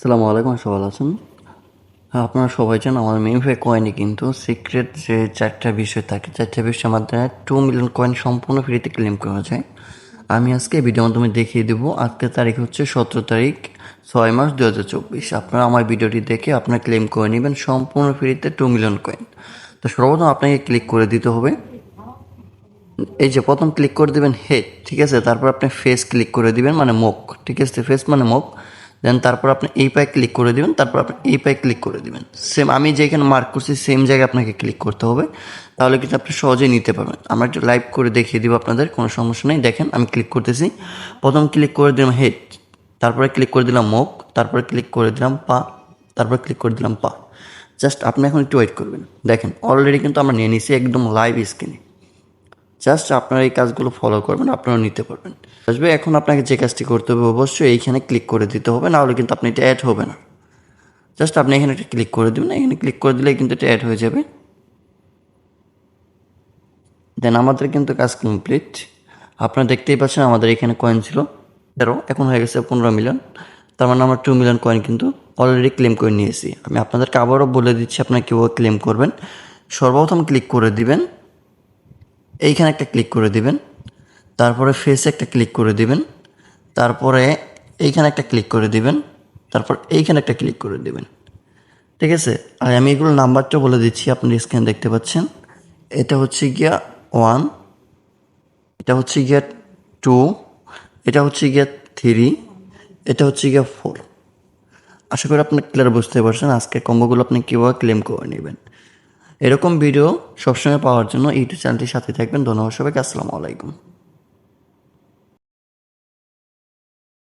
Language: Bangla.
আসসালামু আলাইকুম সবাই আছেন। হ্যাঁ আপনারা সবাই জানেন আমার মেমফে কয়েনে কিন্তু সিক্রেট যে চারটা বিষয় থাকে, চারটা বিষয়ের মাধ্যমে টু মিলিয়ন কয়েন সম্পূর্ণ ফ্রিতে ক্লেম করা যায়। আমি আজকে ভিডিও মাধ্যমে দেখিয়ে দেবো আজকের তারিখ হচ্ছে সতেরো তারিখ, ছয় মাস দু হাজার চব্বিশ। আপনারা আমার ভিডিওটি দেখে আপনারা ক্লেম করে নেবেন সম্পূর্ণ ফ্রিতে টু মিলিয়ন কয়েন তো সর্বপ্রথম আপনাকে ক্লিক করে দিতে হবে। এই যে প্রথম ক্লিক করে দিবেন হেড ঠিক আছে? তারপর আপনি ফেস ক্লিক করে দিবেন মানে মুখ, ঠিক আছে? ফেস মানে মুখ। দেন তারপর আপনি এই পায়ে ক্লিক করে দিবেন, তারপর আপনি এই পায়ে ক্লিক করে দিবেন। সেম আমি যেখানে মার্ক করছি সেম জায়গায় আপনাকে ক্লিক করতে হবে। তাহলে কিন্তু আপনি সহজেই নিতে পারবেন। আমরা একটু লাইভ করে দেখিয়ে দিব আপনাদের, কোনো সমস্যা নেই। দেখেন, আমি ক্লিক করতেছি। প্রথম ক্লিক করে দিলাম হেড তারপরে ক্লিক করে দিলাম মুখ, তারপরে ক্লিক করে দিলাম পা, তারপরে ক্লিক করে দিলাম পা। জাস্ট আপনি এখন একটু ওয়েট করবেন। দেখেন অলরেডি কিন্তু আমরা নিয়ে নিছি একদম লাইভ স্ক্রিনে জাস্ট আপনারা এই কাজগুলো ফলো করবেন আপনারা নিতে পারবেন। আসবে, এখন আপনাকে যে কাজটি করতে হবে অবশ্যই এইখানে ক্লিক করে দিতে হবে, নাহলে কিন্তু আপনি এটা অ্যাড হবে না। জাস্ট আপনি এখানে একটা ক্লিক করে দেবেন, এখানে ক্লিক করে দিলে কিন্তু এটা অ্যাড হয়ে যাবে। দেন আমাদের কিন্তু কাজ কমপ্লিট আপনারা দেখতেই পাচ্ছেন আমাদের এখানে কয়েন ছিল তেরো, এখন হয়ে গেছে পনেরো মিলিয়ন তার মানে আমরা টু মিলিয়ন কয়েন কিন্তু অলরেডি ক্লেম করে নিয়েছি। আমি আপনাদেরকে আবারও বলে দিচ্ছি, আপনারা কীভাবে ক্লেম করবেন। সর্বপ্রথম ক্লিক করে দিবেন। এইখানে একটা ক্লিক করে দিবেন, তারপরে ফেসে একটা ক্লিক করে দিবেন, তারপরে এইখানে একটা ক্লিক করে দিবেন, তারপর এইখানে একটা ক্লিক করে দিবেন। ঠিক আছে? আর আমি এগুলো নাম্বারটা বলে দিচ্ছি আপনি স্ক্রিনে দেখতে পাচ্ছেন। এটা হচ্ছে গিয়া ওয়ান এটা হচ্ছে গিয়া টু এটা হচ্ছে গিয়া থ্রি এটা হচ্ছে গিয়া ফোর আশা করি আপনি ক্লিয়ার বুঝতে পারছেন আজকে কম্বোগুলো আপনি কীভাবে ক্লেম করে নেবেন। এরকম ভিডিও সবসময় পাওয়ার জন্য ইউটিউব চ্যানেলটির সাথে থাকবেন। ধন্যবাদ সবাইকে আসসালামু আলাইকুম।